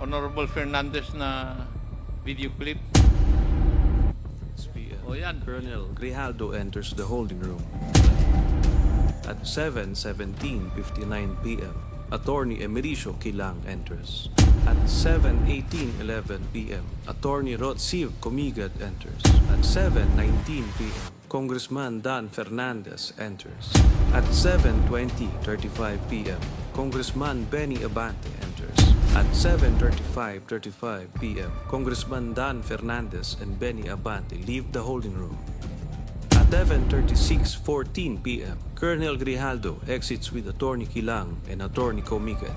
Honorable Fernandez na video clip. O oh, yan. Colonel Grijaldo enters the holding room. At 7.17.59 p.m., Attorney Emericio Kilang enters. At 7.18.11 p.m., Attorney Rod Siv Comigat enters. At 7.19 p.m., Congressman Dan Fernandez enters. At 7.20.35 p.m., Congressman Benny Abante enters. At 7.35.35 p.m., Congressman Dan Fernandez and Benny Abante leave the holding room. At 11.36.14 p.m., Colonel Grijaldo exits with Attorney Kilang and Attorney Comigat.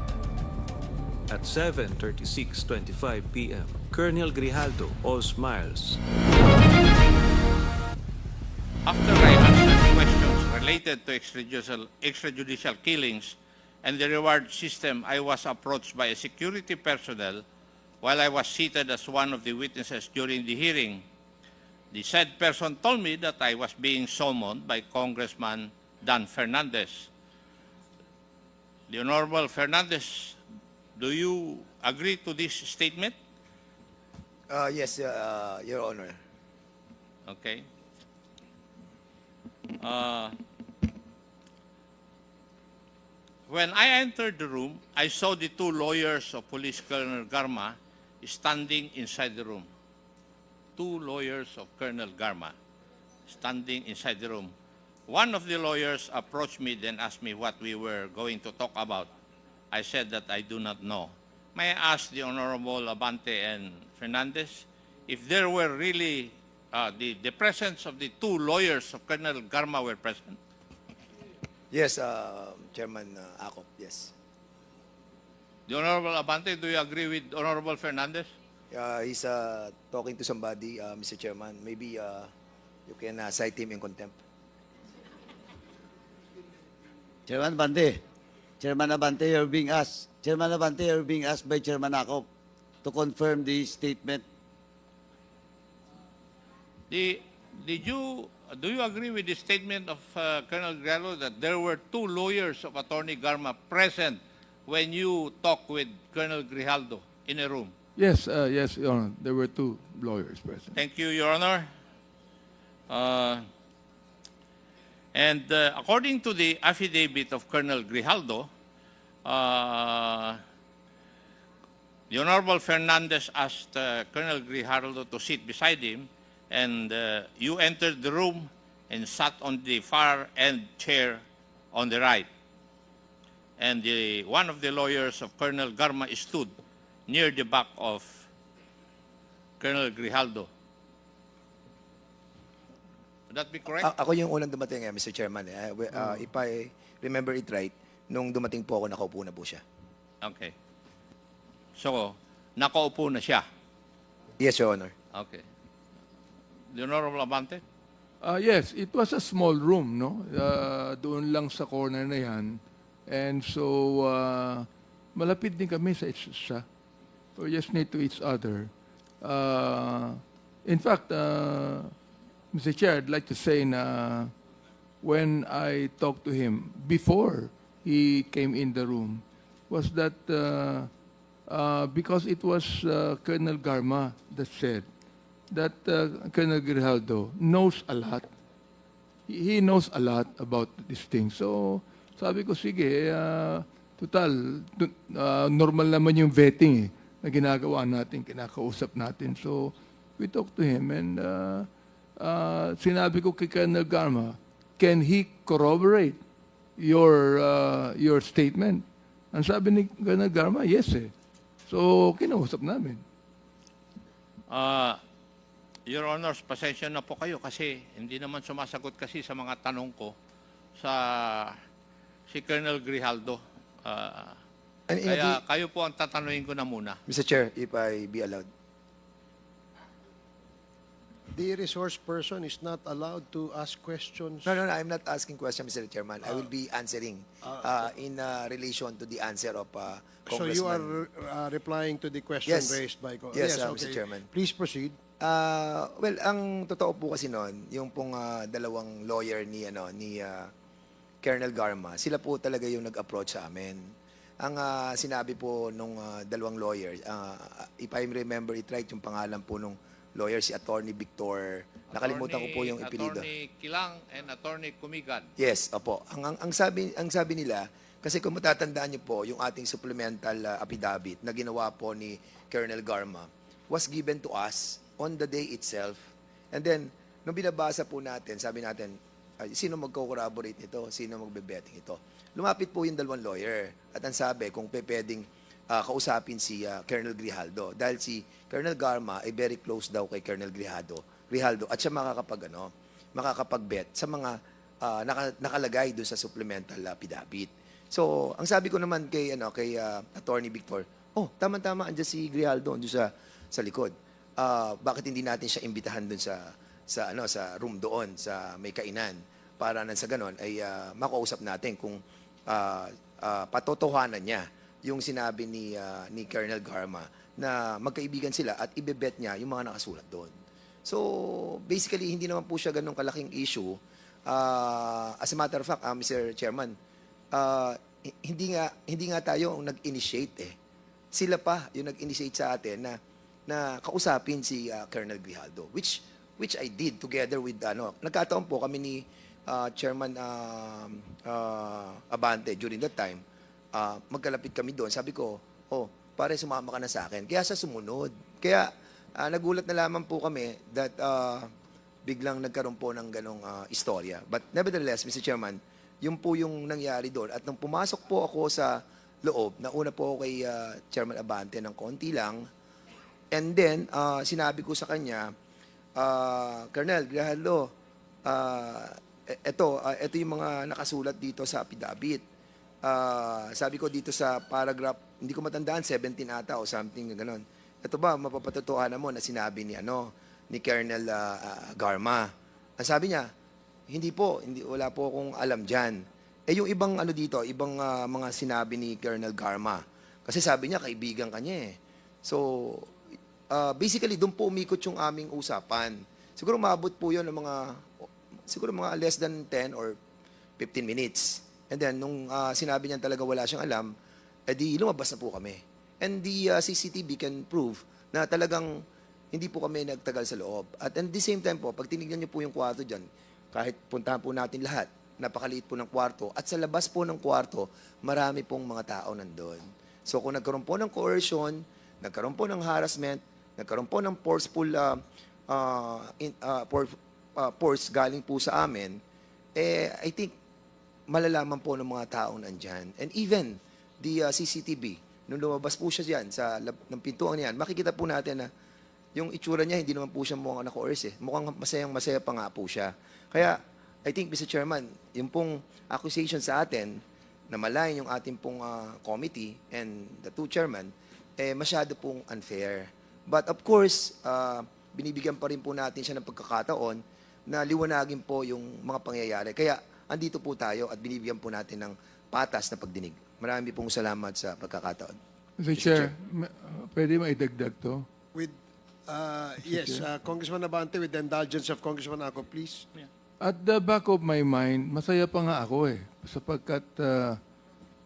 At 7.36.25 p.m., Colonel Grijaldo all smiles. After I answered questions related to extrajudicial, extrajudicial killings and the reward system, I was approached by a security personnel while I was seated as one of the witnesses during the hearing. The said person told me that I was being summoned by Congressman Dan Fernandez. The Honorable Fernandez, do you agree to this statement? Uh, yes, uh, Your Honor. Okay. Uh, when I entered the room, I saw the two lawyers of Police Colonel Garma standing inside the room. Two lawyers of Colonel Garma standing inside the room. One of the lawyers approached me, then asked me what we were going to talk about. I said that I do not know. May I ask the Honorable Abante and Fernandez if there were really uh, the, the presence of the two lawyers of Colonel Garma were present? Yes, uh, Chairman uh, Akop, yes. The Honorable Abante, do you agree with Honorable Fernandez? Uh, he's uh, talking to somebody, uh, Mr. Chairman. Maybe uh, you can uh, cite him in contempt. Chairman Abante, Chairman Abante, you're being asked. Chairman Abante, you're being asked by Chairman Akop to confirm the statement. The, did you, do you agree with the statement of uh, Colonel Gallo that there were two lawyers of Attorney Garma present when you talked with Colonel Grijaldo in a room? Yes, uh, yes, Your Honor. There were two lawyers present. Thank you, Your Honor. Uh, and uh, according to the affidavit of Colonel Grijaldo, uh, the Honorable Fernandez asked uh, Colonel Grijaldo to sit beside him, and uh, you entered the room and sat on the far end chair on the right. And the, one of the lawyers of Colonel Garma stood near the back of Colonel Grijaldo. Would that be correct? A- ako yung unang dumating, eh, Mr. Chairman. Eh. Uh, uh, if I remember it right, nung dumating po ako, nakaupo na po siya. Okay. So, nakaupo na siya. Yes, Your Honor. Okay. The Honorable Abante? Uh, yes, it was a small room, no? Uh, doon lang sa corner na yan. And so, uh, malapit din kami sa isa't isa. We're just near to each other. Uh, in fact, uh, Mr. Chair, I'd like to say na when I talked to him before he came in the room was that uh, uh, because it was uh, Colonel Garma that said that uh, Colonel Grijaldo knows a lot. He, knows a lot about this thing. So, sabi ko, sige, uh, total, uh, normal naman yung vetting eh, na ginagawa natin, kinakausap natin. So, we talked to him and uh, uh, sinabi ko kay Colonel Garma, can he corroborate your uh, your statement? Ang sabi ni Colonel Garma, yes eh. So, kinausap namin. Uh, Your Honors, pasensya na po kayo kasi hindi naman sumasagot kasi sa mga tanong ko sa si Colonel Grijaldo. Uh, And, kaya kayo po ang tatanungin ko na muna. Mr. Chair, if I be allowed. The resource person is not allowed to ask questions. No, no, no, I'm not asking questions, Mr. Chairman. I will be answering uh, in uh, relation to the answer of uh, So Congressman. you are uh, replying to the question Yes. raised by... Yes, uh, Mr. Chairman. Please proceed. Ah, well, ang totoo po kasi noon, yung pong ah, dalawang lawyer ni ano ni ah, Colonel Garma, sila po talaga yung nag-approach sa amin. ang ah, sinabi po nung ah, dalawang lawyer, ah, if I remember it right, yung pangalan po nung lawyer, si Attorney Victor, nakalimutan ko po yung ipilido. Attorney Kilang and Attorney Kumigan. Yes, opo. Ang, ang, ang, sabi, ang sabi nila, kasi kung matatandaan niyo po, yung ating supplemental uh, affidavit na ginawa po ni Colonel Garma was given to us on the day itself. And then, nung binabasa po natin, sabi natin, ay, sino magko-corroborate nito? Sino magbe-betting ito? Lumapit po yung dalawang lawyer. At ang sabi, kung pe pwedeng ah, kausapin si ah, Colonel Grijaldo. Dahil si Colonel Garma ay very close daw kay Colonel Grijaldo. Grijaldo at siya makakapag, ano, makakapag-bet sa mga ah, naka- nakalagay doon sa supplemental affidavit. So, ang sabi ko naman kay ano kay ah, Attorney Victor, oh, tama-tama andiyan si Grijaldo doon sa sa likod. Ah, bakit hindi natin siya imbitahan doon sa sa ano sa room doon sa may kainan para nang sa ganon ay ah, makausap natin kung ah, ah, patotohanan niya yung sinabi ni ah, ni Colonel Garma na magkaibigan sila at ibebet niya yung mga nakasulat doon. So, basically, hindi naman po siya ganun kalaking issue. Ah, as a matter of fact, ah, Mr. Chairman, hi- hindi nga hindi nga tayo ang nag-initiate eh. Sila pa yung nag-initiate sa atin na na kausapin si ah, Colonel Grijaldo, which which I did together with ano, nagkataon po kami ni ah, Chairman um, ah, Abante during that time. ah, magkalapit kami doon. Sabi ko, "Oh, pare sumama ka na sa akin." Kaya sa sumunod. Kaya ah, nagulat na lamang po kami that ah, biglang nagkaroon po ng ganong ah, istorya. But nevertheless, Mr. Chairman, yun po yung nangyari doon. At nung pumasok po ako sa loob, nauna po kay ah, Chairman Abante ng konti lang. And then, ah, sinabi ko sa kanya, ah, Colonel Grijaldo, ah, e- eto, ah, eto yung mga nakasulat dito sa affidavit. Ah, sabi ko dito sa paragraph, hindi ko matandaan, 17 ata o something ganon. Ito ba, mapapatotohanan mo na sinabi ni ano, ni Colonel ah, ah, Garma. Ang sabi niya, hindi po, hindi wala po akong alam diyan. Eh yung ibang ano dito, ibang ah, mga sinabi ni Colonel Garma. Kasi sabi niya kaibigan kanya eh. So ah, basically doon po umikot yung aming usapan. Siguro maabot po 'yon ng mga siguro mga less than 10 or 15 minutes. And then nung ah, sinabi niya talaga wala siyang alam, edi lumabas na po kami. And the ah, CCTV can prove na talagang hindi po kami nagtagal sa loob. At at the same time po, pag tinignan niyo po yung kwarto dyan, kahit puntahan po natin lahat, napakaliit po ng kwarto. At sa labas po ng kwarto, marami pong mga tao nandun. So kung nagkaroon po ng coercion, nagkaroon po ng harassment, nagkaroon po ng forceful uh, uh, in, uh, for, uh, force galing po sa amin, eh, I think malalaman po ng mga taong nandyan. And even the uh, CCTV, nung lumabas po siya diyan sa lab, ng pintuan niyan, makikita po natin na yung itsura niya, hindi naman po siya mukhang naka-coerce eh. Mukhang masayang masaya pa nga po siya. Kaya, I think, Mr. Chairman, yung pong accusation sa atin, na malayan yung ating pong ah, committee and the two chairman, eh, masyado pong unfair. But of course, ah, binibigyan pa rin po natin siya ng pagkakataon na liwanagin po yung mga pangyayari. Kaya, andito po tayo at binibigyan po natin ng patas na pagdinig. Marami pong salamat sa pagkakataon. Mr. Chair, ma- pwede maidagdag to? With, uh, yes, uh, Congressman Abante, with the indulgence of Congressman Ako, please. At the back of my mind, masaya pa nga ako eh. Sapagkat ah,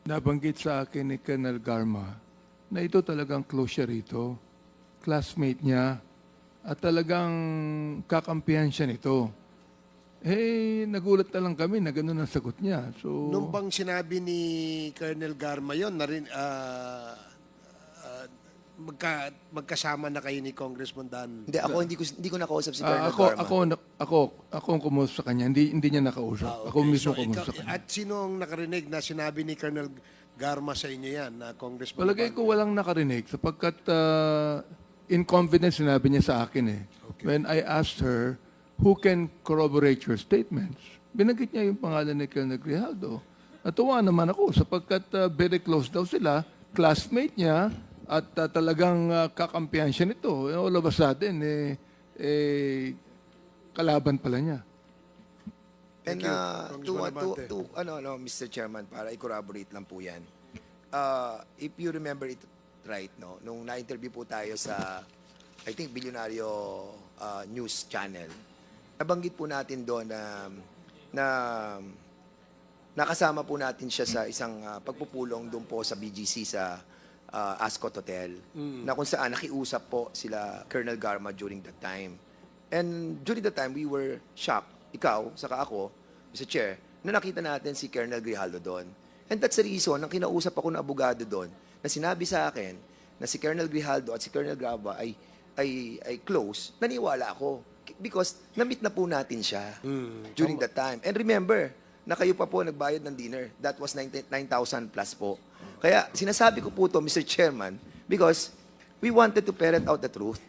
nabanggit sa akin ni Colonel Garma na ito talagang close siya rito. Classmate niya. At talagang kakampihan siya nito. Eh, nagulat na lang kami na gano'n ang sagot niya. So, Nung bang sinabi ni Colonel Garma yun, na rin, ah, ah, magka, magkasama na kayo ni Congressman Dan? Hindi, ako hindi ko, hindi ko nakausap si ah, Colonel ako, Garma. ako, ako, ako ang kumusta sa kanya. Hindi, hindi niya nakausap. Ah, Ako okay. mismo So, kumusta ikaw- sa kanya. At sino ang nakarinig na sinabi ni Colonel Garma sa inyo yan, na Congressman Palagay Abante? ko walang nakarinig sapagkat uh, in confidence sinabi niya sa akin eh. When I asked her, who can corroborate your statements? Binanggit niya yung pangalan ni Colonel Grijaldo. Natuwa naman ako sapagkat uh, very close daw sila, classmate niya, at uh, talagang uh, kakampihan siya nito. Eh, All of a sudden, eh, eh, kalaban pala niya. And Thank you, uh, to, uh, to, to, ano, ano, Mr. Chairman, para i-corroborate lang po yan. Uh, if you remember it right, no, nung na-interview po tayo sa, I think, Bilyonaryo uh, News Channel, nabanggit po natin doon na, na nakasama po natin siya sa isang ah, pagpupulong doon po sa BGC sa ah, Ascot Hotel na kung saan nakiusap po sila Colonel Garma during that time. And during that time, we were shocked, ikaw, saka ako, Mr. Chair, na nakita natin si Colonel Grijaldo doon. And that's the reason, nang kinausap ako ng abogado doon, na sinabi sa akin na si Colonel Grijaldo at si Colonel Graba ay, ay, ay close, naniwala ako. Because na-meet na po natin siya during that time. And remember, na kayo pa po nagbayad ng dinner. That was 90 9,000 plus po. Kaya sinasabi ko po to, Mr. Chairman, because we wanted to ferret out the truth.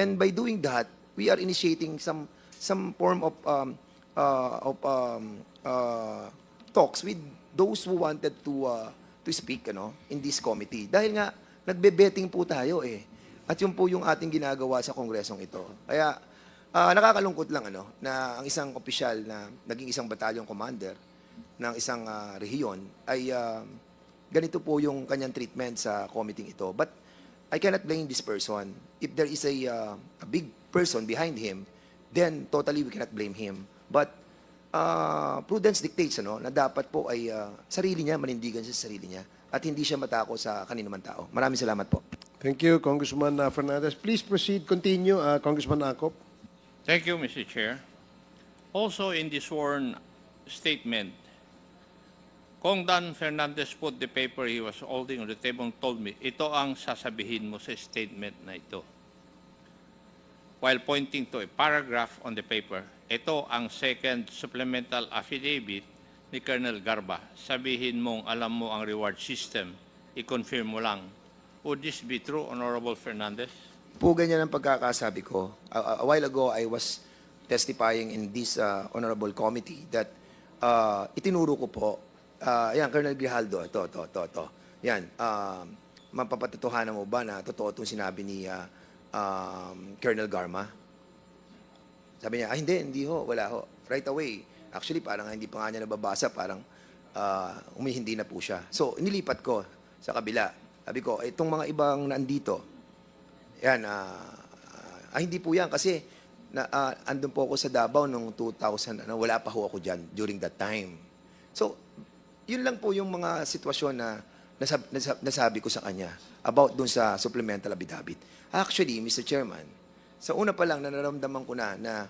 And by doing that, we are initiating some some form of um, uh, of um, uh, talks with those who wanted to uh, to speak ano in this committee. Dahil nga nagbe-betting po tayo eh. At yun po yung ating ginagawa sa kongresong ito. Kaya ah, nakakalungkot lang ano na ang isang opisyal na naging isang battalion commander ng isang ah, rehiyon ay ah, ganito po yung kanyang treatment sa committee ito. But I cannot blame this person. If there is a, uh, a big person behind him, then totally we cannot blame him. But uh, prudence dictates ano, na dapat po ay uh, sarili niya, manindigan siya sa sarili niya at hindi siya matako sa kanino man tao. Maraming salamat po. Thank you, Congressman uh, Fernandez. Please proceed, continue, uh, Congressman Akop. Thank you, Mr. Chair. Also in the sworn statement, Kong Dan Fernandez put the paper he was holding on the table and told me, ito ang sasabihin mo sa statement na ito. While pointing to a paragraph on the paper, ito ang second supplemental affidavit ni Colonel Garba. Sabihin mong alam mo ang reward system, i-confirm mo lang. Would this be true, Honorable Fernandez? Po ganyan ang pagkakasabi ko. A, a while ago, I was testifying in this uh, honorable committee that uh, itinuro ko po, uh, yan, Colonel Grijaldo, ito, ito, ito, ito. Yan, um, mapapatotohanan mo ba na totoo itong sinabi ni uh, um, Colonel Garma? Sabi niya, ah, hindi, hindi ho, wala ho. Right away. Actually, parang hindi pa nga niya nababasa, parang uh, umihindi na po siya. So, nilipat ko sa kabila. Sabi ko, itong mga ibang nandito, yan, ah, ah, hindi po yan kasi na, ah, andun po ako sa Davao noong 2000, ano, wala pa ho ako dyan during that time. So, yun lang po yung mga sitwasyon na nasab, nasab, nasabi ko sa kanya about dun sa supplemental affidavit. Actually, Mr. Chairman, sa una pa lang, nanaramdaman ko na na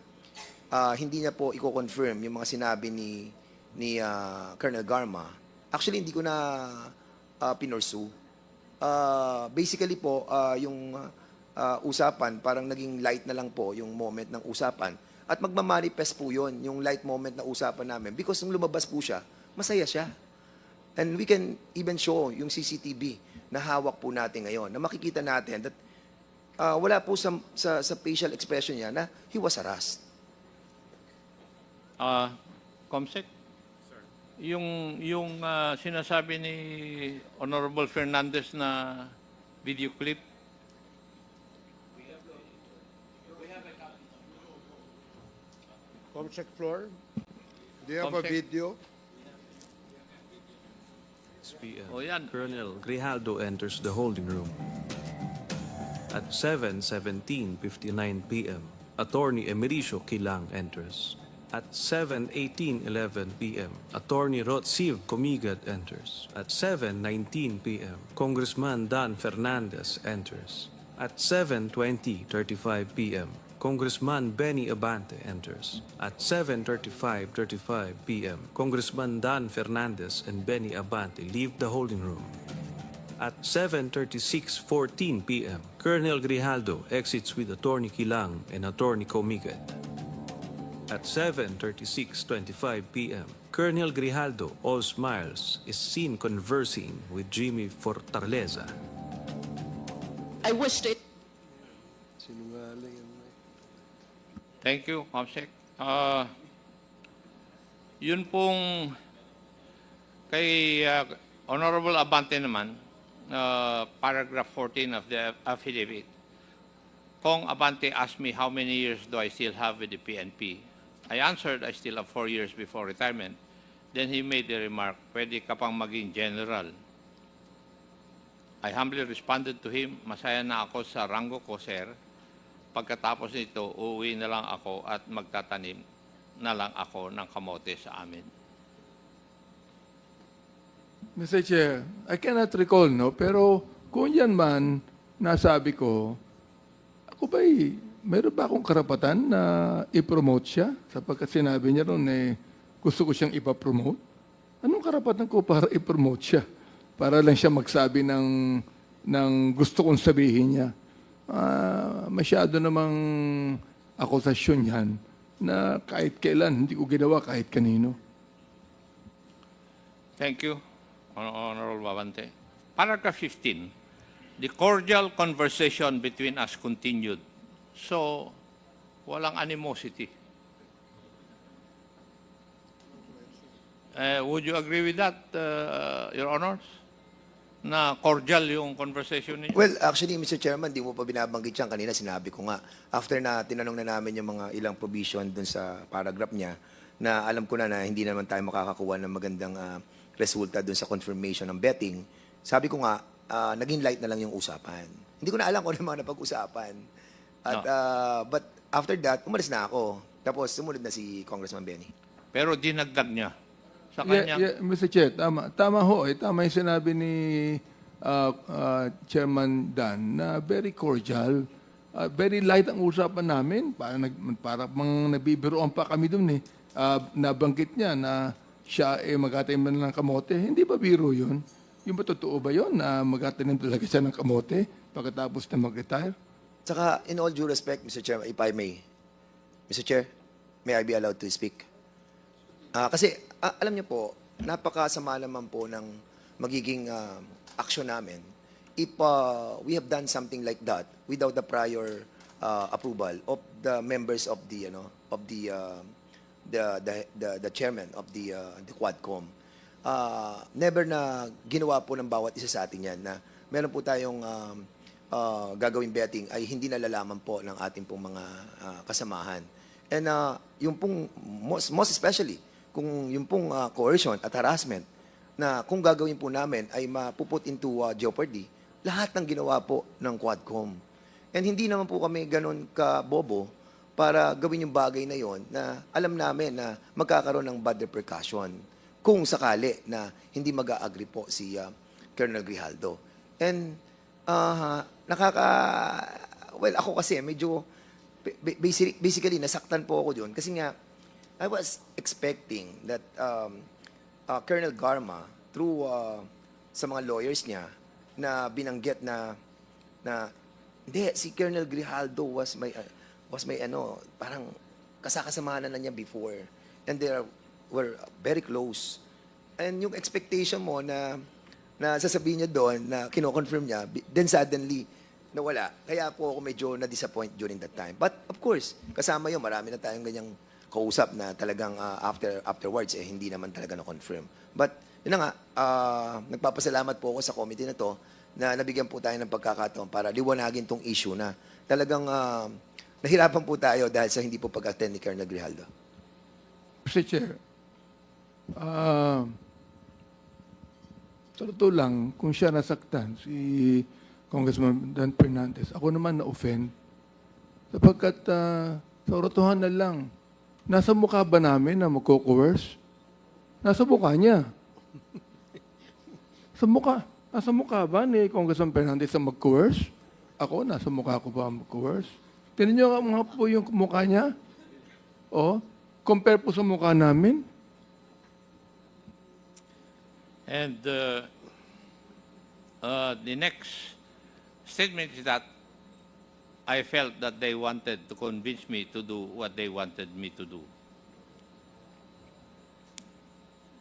ah, hindi niya po i-confirm yung mga sinabi ni ni ah, Colonel Garma. Actually, hindi ko na uh. Ah, basically po, ah, yung ah, usapan, parang naging light na lang po yung moment ng usapan. At magmamanifest po yun, yung light moment na usapan namin. Because nung lumabas po siya, masaya siya. And we can even show yung CCTV na hawak po natin ngayon, na makikita natin that ah, wala po sa, sa, sa facial expression niya na he was harassed. Ah, Comsec? Yung yung ah, sinasabi ni Honorable Fernandez na video clip, Comsec floor. Do you have a Comsec. video? 6 p.m. O yan. Colonel Grijaldo enters the holding room. At 7.17.59 p.m., Attorney Emericio Kilang enters. At 7.18.11 p.m., Attorney Rotsiv Comigad enters. At 7.19 p.m., Congressman Dan Fernandez enters. At 7.20.35 p.m., Congressman Benny Abante enters. At 7.35.35 p.m., Congressman Dan Fernandez and Benny Abante leave the holding room. At 7.36.14 p.m., Colonel Grijaldo exits with Attorney Kilang and Attorney Comigad. At 7.36.25 p.m., Colonel Grijaldo, all smiles, is seen conversing with Jimmy Fortaleza. I wished it Thank you, Comsec. Ah, yun pong kay ah, Honorable Abante naman, ah, paragraph 14 of the affidavit. Kong Abante asked me how many years do I still have with the PNP. I answered I still have four years before retirement. Then he made the remark, pwede ka pang maging general. I humbly responded to him, masaya na ako sa rango ko, sir. Pagkatapos nito, uuwi na lang ako at magtatanim na lang ako ng kamote sa amin. Mr. Chair, I cannot recall, no? Pero kung yan man, nasabi ko, ako ba'y, meron ba akong karapatan na i-promote siya? Sapagkat sinabi niya ron, eh, gusto ko siyang ipapromote. Anong karapatan ko para i-promote siya? Para lang siya magsabi ng, ng gusto kong sabihin niya. Ah, masyado namang akusasyon yan na kahit kailan, hindi ko ginawa kahit kanino. Thank you, Hon- Honorable Babante. Paragraph 15, the cordial conversation between us continued. So, walang animosity. Eh, would you agree with that, uh, Your Honors? Na cordial yung conversation niyo? Well, actually, Mr. Chairman, di mo pa binabanggit yan. Kanina sinabi ko nga, after na tinanong na namin yung mga ilang provision dun sa paragraph niya, na alam ko na na hindi naman tayo makakakuha ng magandang ah, resulta dun sa confirmation ng betting, sabi ko nga, ah, naging light na lang yung usapan. Hindi ko na alam kung ano mga napag-usapan. At, No. ah, but after that, umalis na ako. Tapos sumunod na si Congressman Benny. Pero dinagdag niya sa Yeah, kanya. yeah, Mr. Chair, tama. Tama ho, eh. Tama yung sinabi ni uh, uh, Chairman Dan na very cordial. Uh, very light ang usapan namin. Para, nag, para mang nabibiroan pa kami dun eh. Uh, nabanggit niya na siya eh magatanim na ng kamote. Hindi ba biro yun? Yung ba totoo ba yun na magatanim talaga siya ng kamote pagkatapos na mag-retire? Saka, in all due respect, Mr. Chair, if I may, Mr. Chair, may I be allowed to speak? Ah, kasi, ah, alam niyo po, napakasama naman po ng magiging ah, action namin if ah, we have done something like that without the prior ah, approval of the members of the, ano, of the, ah, the, the, the, the chairman of the, ah, the Quadcom. Ah, never na ginawa po ng bawat isa sa atin yan na meron po tayong um, ah, gagawing betting ay hindi nalalaman po ng ating pong mga ah, kasamahan. And ah, yung pong, most, most especially, kung yung pong ah, coercion at harassment na kung gagawin po namin ay mapuput into ah, jeopardy lahat ng ginawa po ng Quadcom. And hindi naman po kami ganun ka-bobo para gawin yung bagay na yon na alam namin na magkakaroon ng bad repercussion kung sakali na hindi mag-agree po si ah, Colonel Grijaldo. And ah, nakaka... Well, ako kasi medyo... ba- basic- Basically, nasaktan po ako doon kasi nga I was expecting that um, uh, Colonel Garma, through uh, sa mga lawyers niya, na binanggit na na hindi si Colonel Grijaldo was my uh, was my ano parang kasakasamahan na niya before. And they are- were very close. And yung expectation mo na na sasabihin niya doon na kino-confirm niya then suddenly nawala. Kaya po ako medyo na-disappoint during that time. But of course kasama yun marami na tayong ganyang kausap na talagang uh, after afterwards eh hindi naman talaga na-confirm but yun na nga uh, nagpapasalamat po ako sa committee na to na nabigyan po tayo ng pagkakataon para liwanagin tong issue na talagang uh, nahirapan po tayo dahil sa hindi po pag-attend ni Colonel Grijaldo. Mr. Chair, ah, sa totoo lang, kung siya nasaktan, si Congressman Dan Fernandez, ako naman na-offend. Sapagkat ah, sa rotohan na lang, nasa mukha ba namin na magko-coerce? Nasa mukha niya. Sa mukha. Nasa mukha ba ni Congressman Fernandez na mag-coerce? Ako, nasa mukha ko ba mag-coerce? Tinan niyo mga po yung mukha niya. O, compare po sa mukha namin. And uh, uh, the next statement is that I felt that they wanted to convince me to do what they wanted me to do.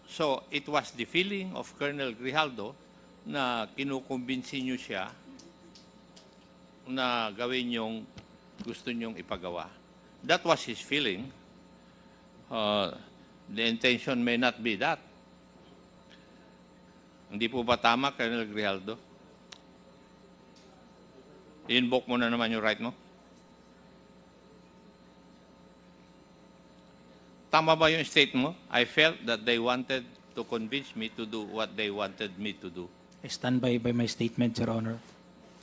So it was the feeling of Colonel Grijaldo na kinukumbinsi niyo siya na gawin yung gusto niyong ipagawa. That was his feeling. Uh, the intention may not be that. Hindi po ba tama, Colonel Grijaldo? I-invoke mo na naman yung right mo. Tama ba yung state mo? I felt that they wanted to convince me to do what they wanted me to do. I stand by by my statement, Your Honor.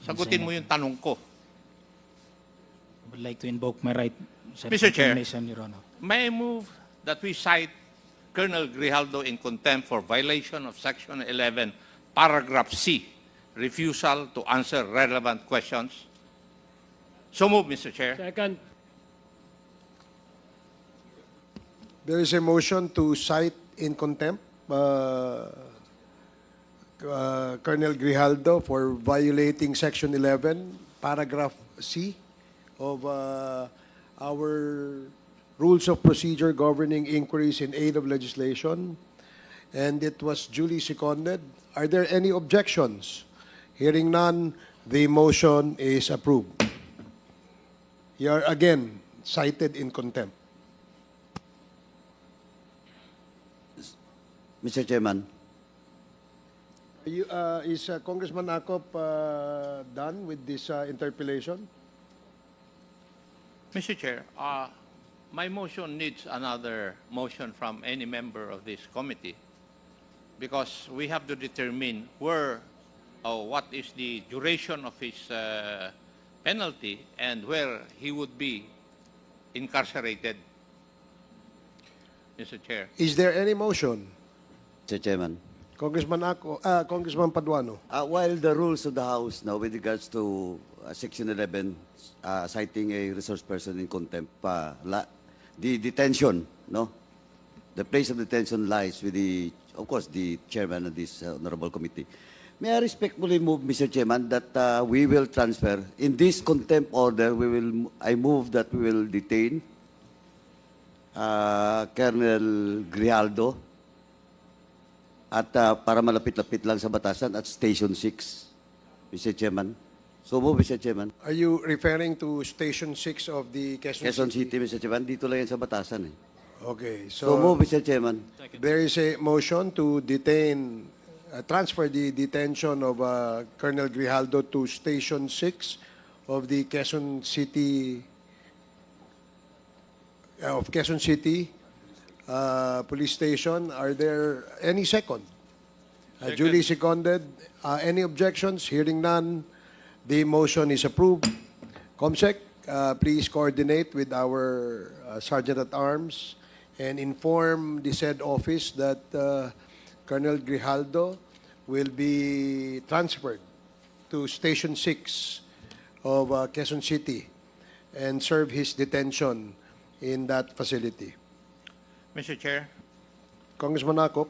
Sagutin mo yung tanong ko. I would like to invoke my right Mr. Chair. Your Honor. May I move that we cite Colonel Grijaldo in contempt for violation of Section 11, Paragraph C, refusal to answer relevant questions. So move, Mr. Chair. Second. There is a motion to cite in contempt uh, uh, Colonel Grijaldo for violating Section 11, Paragraph C of uh, our Rules of Procedure governing inquiries in aid of legislation, and it was duly seconded. Are there any objections? Hearing none, the motion is approved. You are again cited in contempt. Mr. Chairman, Are you, uh, is uh, Congressman Akop uh, done with this uh, interpellation? Mr. Chair, uh, my motion needs another motion from any member of this committee because we have to determine where or what is the duration of his uh, penalty and where he would be incarcerated. Mr. Chair. Is there any motion? Mr. Chairman. Congressman Ako, uh, Congressman Paduano. Uh, while the rules of the House now with regards to uh, Section 11, uh, citing a resource person in contempt, uh, la, the detention, no? The place of detention lies with the, of course, the chairman of this uh, honorable committee. May I respectfully move, Mr. Chairman, that uh, we will transfer, in this contempt order, we will, I move that we will detain uh, Colonel Grijaldo at uh, para malapit-lapit lang sa batasan at Station 6, Mr. Chairman. So move, Mr. Chairman. Are you referring to Station 6 of the Quezon, Quezon City, Mr. Chairman, dito lang yan sa batasan eh. Okay, So, so, move, Mr. Chairman. there is a motion to detain, uh, transfer the detention of uh, Colonel Grijaldo to Station 6 of the Quezon City, uh, of Quezon City uh, Police Station. Are there any second? Uh, Duly seconded. Uh, Any objections? Hearing none, the motion is approved. Comsec, uh, please coordinate with our uh, Sergeant at Arms and inform the said office that uh, Colonel Grijaldo will be transferred to Station 6 of uh, Quezon City and serve his detention in that facility. Mr. Chair, Congressman Akop,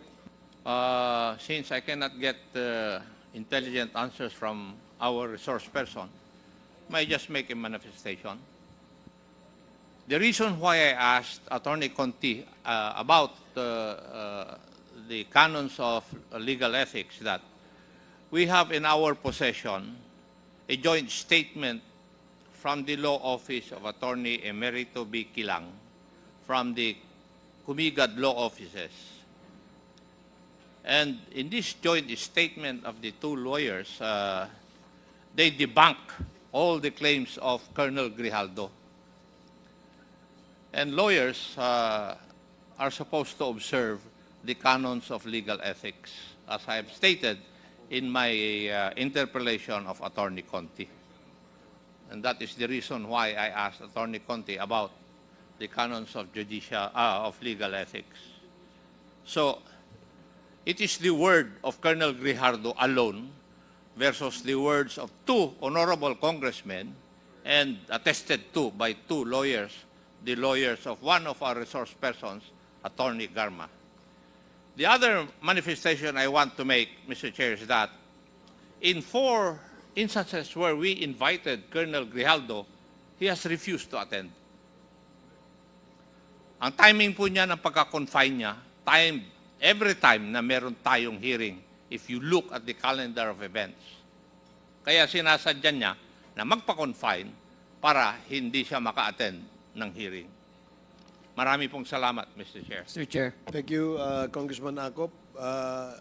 uh, since I cannot get uh, intelligent answers from our resource person, may I just make a manifestation? The reason why I asked Attorney Conti uh, about uh, uh, the canons of legal ethics that we have in our possession a joint statement from the law office of Attorney Emerito B. Kilang from the Kumigad law offices. And in this joint statement of the two lawyers, uh, they debunk all the claims of Colonel Grijaldo. And lawyers uh, are supposed to observe the canons of legal ethics, as I have stated in my uh, interpellation of Attorney Conti. And that is the reason why I asked Attorney Conti about the canons of judicial, uh, of legal ethics. So, it is the word of Colonel Grijaldo alone versus the words of two honorable congressmen and attested to by two lawyers, the lawyers of one of our resource persons, Attorney Garma. The other manifestation I want to make, Mr. Chair, is that in four instances where we invited Colonel Grijaldo, he has refused to attend. Ang timing po niya ng pagka-confine niya, time, every time na meron tayong hearing, if you look at the calendar of events. Kaya sinasadya niya na magpa-confine para hindi siya maka-attend ng hearing. Marami pong salamat, Mr. Chair. Mr. Chair. thank you, uh, Congressman Akop. Uh,